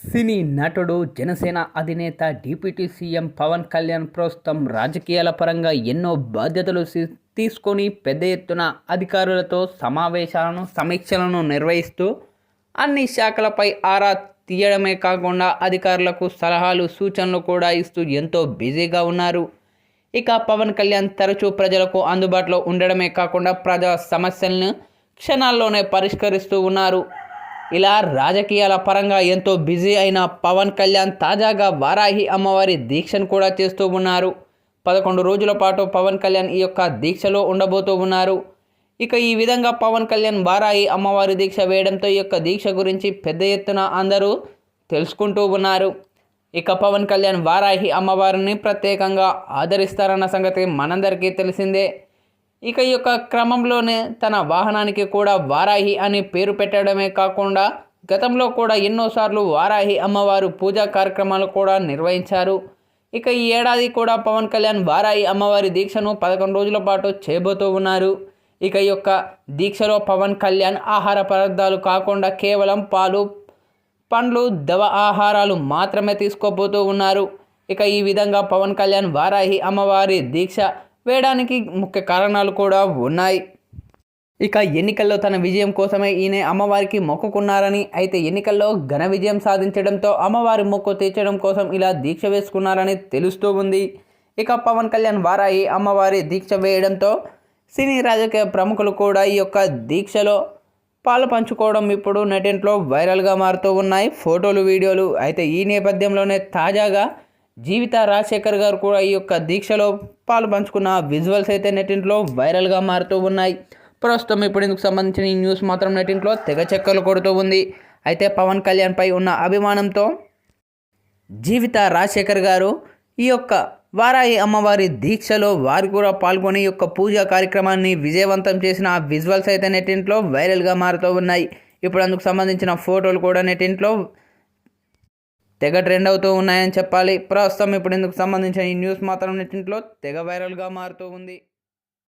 సినీ నటుడు జనసేన అధినేత deputy CM Pawan Kalyan ప్రస్తుతం రాజకీయాల పరంగా ఎన్నో బాధ్యతలు తీసుకొని పెద్ద ఎత్తున అధికారులతో సమావేశాలను సమీక్షలను నిర్వహిస్తూ అన్ని శాఖలపై ఆరా తీయడమే కాకుండా అధికారులకు సలహాలు సూచనలు కూడా ఇస్తూ ఎంతో బిజీగా ఉన్నారు. ఇక పవన్ కళ్యాణ్ తరచూ ప్రజలకు అందుబాటులో ఉండడమే కాకుండా ప్రజా సమస్యలను క్షణాల్లోనే పరిష్కరిస్తూ ఉన్నారు. ఇలా రాజకీయాల పరంగా ఎంతో బిజీ అయిన పవన్ కళ్యాణ్ తాజాగా వారాహి అమ్మవారి దీక్షను కూడా చేస్తూ ఉన్నారు. పదకొండు రోజుల పాటు పవన్ కళ్యాణ్ ఈ యొక్క దీక్షలో ఉండబోతూ ఉన్నారు. ఇక ఈ విధంగా పవన్ కళ్యాణ్ వారాహి అమ్మవారి దీక్ష వేయడంతో ఈ యొక్క దీక్ష గురించి పెద్ద ఎత్తున అందరూ తెలుసుకుంటూ ఉన్నారు. ఇక పవన్ కళ్యాణ్ వారాహి అమ్మవారిని ప్రత్యేకంగా ఆదరిస్తారన్న సంగతి మనందరికీ తెలిసిందే. ఇక ఈ యొక్క క్రమంలోనే తన వాహనానికి కూడా వారాహి అని పేరు పెట్టడమే కాకుండా గతంలో కూడా ఎన్నోసార్లు వారాహి అమ్మవారు పూజా కార్యక్రమాలు కూడా నిర్వహించారు. ఇక ఈ ఏడాది కూడా పవన్ కళ్యాణ్ వారాహి అమ్మవారి దీక్షను పదకొండు రోజుల పాటు చేయబోతూ ఉన్నారు. ఇక ఈ యొక్క దీక్షలో పవన్ కళ్యాణ్ ఆహార పదార్థాలు కాకుండా కేవలం పాలు పండ్లు దవ ఆహారాలు మాత్రమే తీసుకోబోతూ ఉన్నారు. ఇక ఈ విధంగా పవన్ కళ్యాణ్ వారాహి అమ్మవారి దీక్ష వేయడానికి ముఖ్య కారణాలు కూడా ఉన్నాయి. ఇక ఎన్నికల్లో తన విజయం కోసమే ఈయన అమ్మవారికి మొక్కుకున్నారని అయితే ఎన్నికల్లో ఘన విజయం సాధించడంతో అమ్మవారి మొక్కు తీర్చడం కోసం ఇలా దీక్ష వేసుకున్నారని తెలుస్తూ ఉంది. ఇక పవన్ కళ్యాణ్ వారాయి అమ్మవారి దీక్ష వేయడంతో సినీ రాజకీయ ప్రముఖులు కూడా ఈ యొక్క దీక్షలో పాలు పంచుకోవడం ఇప్పుడు నెటింట్లో వైరల్గా మారుతూ ఉన్నాయి. ఫోటోలు వీడియోలు అయితే ఈ నేపథ్యంలోనే తాజాగా జీవిత రాజశేఖర్ గారు కూడా ఈ యొక్క దీక్షలో పాలు పంచుకున్న విజువల్స్ అయితే నెటింట్లో వైరల్గా మారుతూ ఉన్నాయి. ప్రస్తుతం ఇప్పుడు ఇందుకు సంబంధించిన ఈ న్యూస్ మాత్రం నెటింట్లో తెగ చెక్కలు కొడుతూ ఉంది. అయితే పవన్ కళ్యాణ్పై ఉన్న అభిమానంతో జీవిత రాజశేఖర్ గారు ఈ యొక్క వారాయి అమ్మవారి దీక్షలో వారు కూడా పాల్గొని ఈ యొక్క పూజా కార్యక్రమాన్ని విజయవంతం చేసిన ఆ విజువల్స్ అయితే నెట్టింట్లో వైరల్గా మారుతూ ఉన్నాయి. ఇప్పుడు అందుకు సంబంధించిన ఫోటోలు కూడా నెట్టింట్లో తెగ ట్రెండ్ అవుతూ ఉన్నాయని చెప్పాలి. ప్రస్తుతం ఇప్పుడు ఇందుకు సంబంధించిన ఈ న్యూస్ మాత్రం నెట్టింట్లో తెగ వైరల్గా మారుతూ ఉంది.